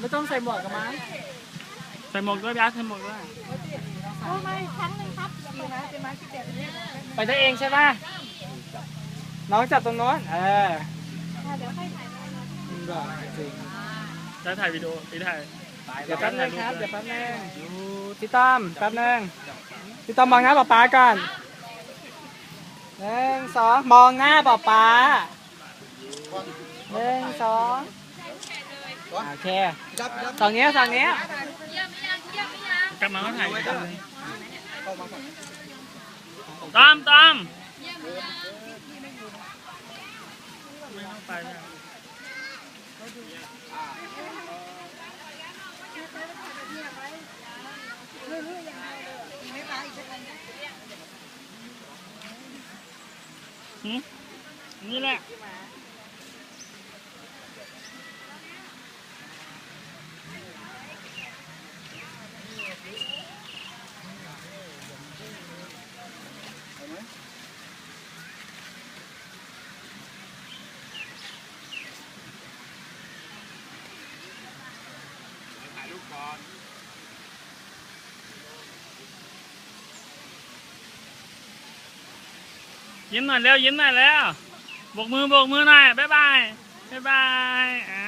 ไม่ต้องใส่หมวกกันมั้งใส่หมวกด้วยพี่อาร์ตใส่หมวกด้วยโอ้ไม่ครั้งหนึ่งครับดีนะเป็นไม้ที่เด็ดเนี่ยไปได้เองใช่ป่ะน้องจับตรงโน้นเออเดี๋ยวค่อยถ่ายมาบอกจริงจะถ่ายวิดีโอพี่ถ่ายเดี๋ยวแป๊บนึงครับเดี๋ยวแป๊บนึงพี่ต้อมแป๊บนึงพี่ต้อมมองหน้าป๊าป๊าก่อนหนึ่งสองมองหน้าป๊าป๊าหนึ่งสอง โอเคสองนิ้วสองนิ้ว กลับมาก็ถ่า ยิ้มนี่แหละยิ้มหน่อยเร็วยิ้มหน่อยแล้วโบกมือโบกมือหน่อยบ๊ายบายบ๊ายบายอ่า